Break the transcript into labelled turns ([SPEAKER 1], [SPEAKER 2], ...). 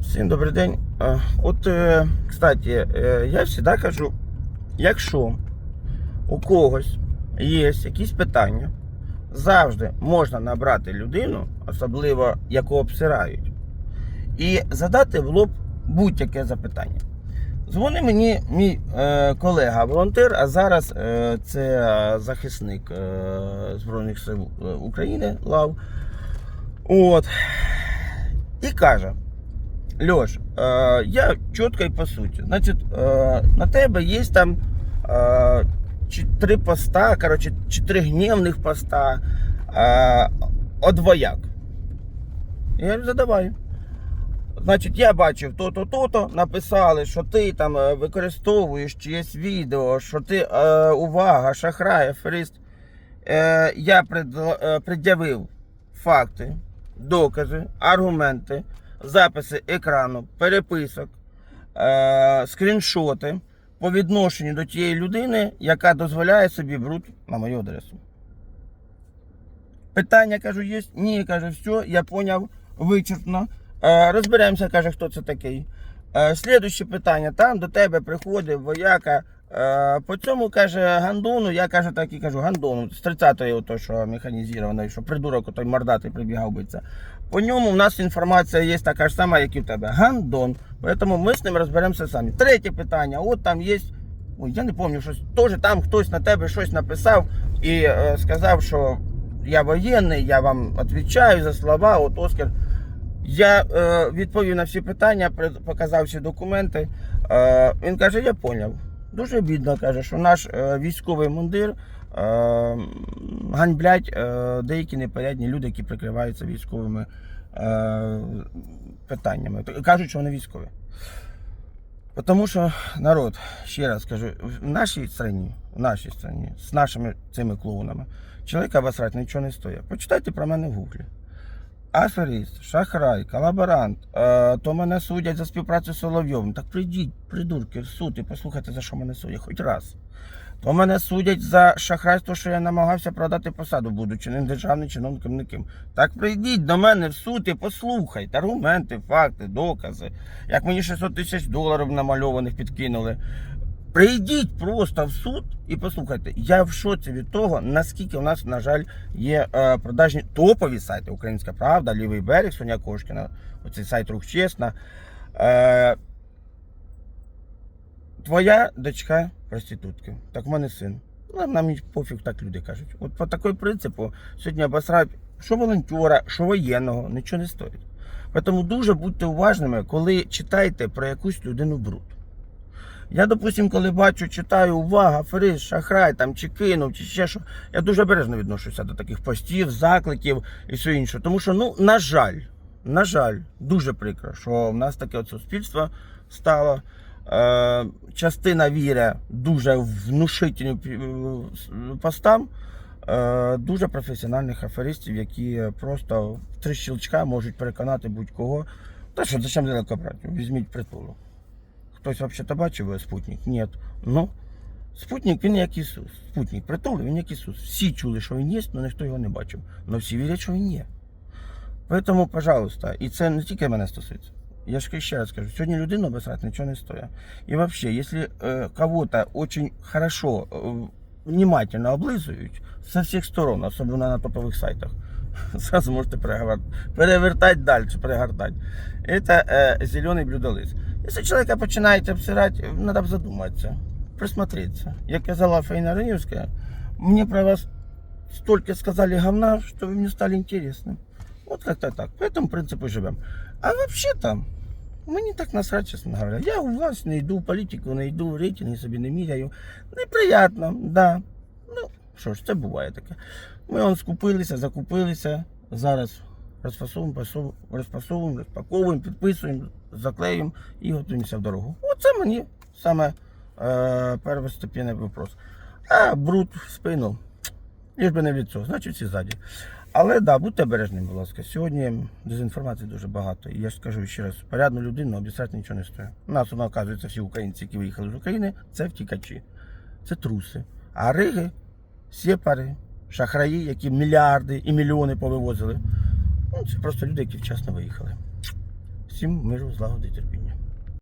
[SPEAKER 1] Всім добрий день. От, е, кстати, е, я завжди кажу, якщо у когось є якісь питання, завжди можна набрати людину, особливо яку обсирають, і задати в лоб будь-яке запитання. Дзвонить мені мій е, колега волонтер, а зараз це захисник Збройних сил України Лав. От. І каже: Льош, е, я чітко і по суті. Значить, е, на тебе є там е, три поста, коротше, чотири гнівних поста е, от. Я задавай. Значить, я бачив то-то, то-то, написали, що ти там е, використовуєш чиєсь відео, що ти е, увага, шахрай, аферист. Е, я е, пред'явив факти, докази, аргументи, записи екрану, переписок, е, скріншоти по відношенню до тієї людини, яка дозволяє собі бруд на мою адресу. Питання, кажу, є? Ні, каже, все, я поняв, вичерпно. Е, розберемося, каже, хто це такий. Е, слідуще питання. Там до тебе приходить вояка. Е, по цьому каже гандону, я каже, так і кажу, гандону, з 30-ї, ото, що механізовано, що придурок той мордатий прибігав биться. По ньому в нас інформація є така ж сама, як і в тебе. Гандон. Тому ми з ним розберемося самі. Третє питання. От там є. Ой, я не пам'ятаю, щось теж там хтось на тебе щось написав і е, сказав, що я воєнний, я вам відповідаю за слова, от Оскар. Я е, відповів на всі питання, показав всі документи. Е, він каже, я поняв. Дуже бідно каже, що наш е, військовий мундир е, ганьблять е, деякі непорядні люди, які прикриваються військовими питаннями. Кажуть, що вони військові. Тому що народ, ще раз кажу, в нашій країні, в нашій країні, з нашими цими клоунами, чоловіка обосрати нічого не стоїть. Почитайте про мене в гуглі. Аферист, шахрай, колаборант, е, то мене судять за співпрацю з Соловйовим. Так прийдіть, придурки, в суд і послухайте, за що мене судять хоч раз. То мене судять за шахрайство, що я намагався продати посаду, будучи не державним чиновником ніким. Так прийдіть до мене в суд і послухайте аргументи, факти, докази. Як мені 600 тисяч доларів намальованих підкинули. Прийдіть просто в суд і послухайте. Я в шоці від того, наскільки у нас, на жаль, є е, продажні топові сайти Українська Правда, Лівий берег, Соня Кошкіна, оцей сайт Рух Чесна. Е, твоя дочка проститутка. Так в мене син. Ну, нам і пофіг, так люди кажуть. От по такий принципу сьогодні обосрають що волонтера, що воєнного, нічого не стоїть. Тому дуже будьте уважними, коли читаєте про якусь людину бруд. Я, допустим, коли бачу, читаю увага, аферист, шахрай там чи кинув, чи ще що, я дуже обережно відношуся до таких постів, закликів і все інше. Тому що, ну, на жаль, на жаль, дуже прикро, що в нас таке от суспільство стало. Е, частина віри дуже внушительним е, постам е, дуже професіональних аферистів, які просто в три щелчка можуть переконати будь-кого. Та що, зачем далеко брати? Візьміть притулу Хтось взагалі бачив спутник? Ні. Ну, спутник він як Ісус. Спутник притул, він як Ісус. Всі чули, що він є, але ніхто його не бачив. Але всі вірять, що він є. Тому, пожалуйста, і це не тільки мене стосується. Я ж ще раз скажу, сьогодні людину обосрать нічого не стоїть. І вообще, якщо э, кого-то очень хорошо, э, внимательно облизують со всіх сторон, особливо на топових сайтах, сразу можете перегор- перевертать далі, перегортать. Это э, зеленый блюдолиз. Если человека починаете обсирать, надо задуматься, присмотреться. Як казала Фаина Раневская, мне про вас столько сказали говна, что вы мне стали интересны. Вот как-то так. По этому принципу живем. А вообще-то, мені так насрать, чесно говоря. Я у вас не йду в політику, не йду в рейтинги собі не міряю. Неприятно, да. Ну, що ж, це буває таке. Ми он скупилися, закупилися. Зараз розфасовуємо, пасов- розпасовуємо, розпаковуємо, підписуємо, заклеюємо і готуємося в дорогу. Оце мені саме е, первостепенний вопрос. А бруд в спину. Лиш би не від цього, значить всі ззаді. Але да, будьте обережними, будь ласка. Сьогодні дезінформації дуже багато. І я ж скажу ще раз, порядну людину обіцяти нічого не стоїть. У нас воно оказується всі українці, які виїхали з України, це втікачі, це труси. А риги, сепари, шахраї, які мільярди і мільйони повивозили. Ну, це просто люди, які вчасно виїхали. Всім миру, злагоди, терпіння.